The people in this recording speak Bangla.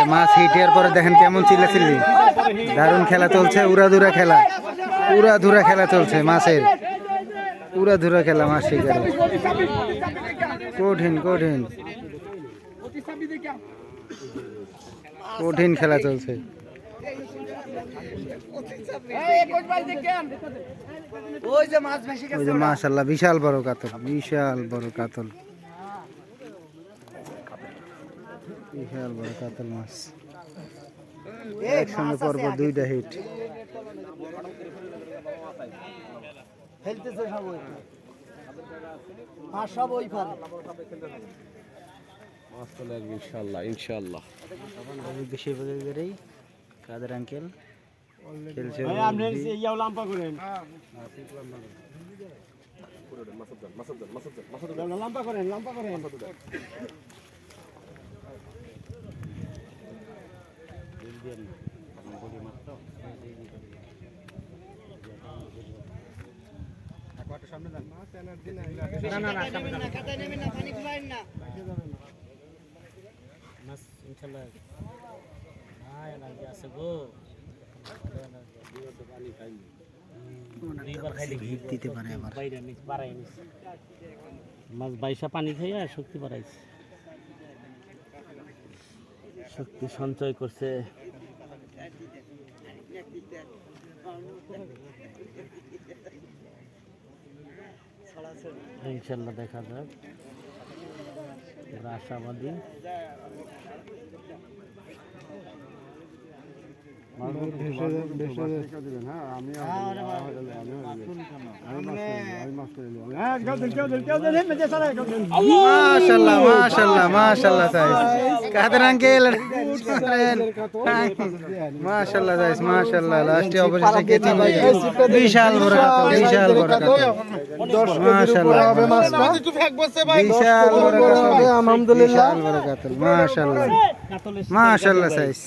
যে মাছ হিটের পরে দেখেন কেমন চিল্লাচিল্লি। দারুণ খেলা চলছে উড়াধুরা খেলা। উড়াধুরা খেলা চলছে মাছের। উড়াধুরা খেলা মাছ শিকারে কঠিন কঠিন। কঠিন খেলা চলছে। ওই যে মাশাল্লাহ বিশাল বড় কাতল বিশাল বড় কাতল। বিশাল বড় কাতল মাছ একসঙ্গে পরপর দুইটা হিট। ফেলতেছে সব ওই মাছ সব ওই পারে। ইনশাল্লাহ ইনশাল্লাহ বেশি বেশি কাদের আঙ্কেল খেলছে হিট দিতে পারে আবার। মাছ বাইশা পানি খাইয়া শক্তি বাড়াইছে। শক্তি সঞ্চয় করছে। ইনশাল্লাহ দেখা যাক। আমরা আশাবাদী। হয়ে গেল। বিশাল বড় মাশাল্লাহ বিশাল বড় আলহামদুলিল্লাহ সাইজ।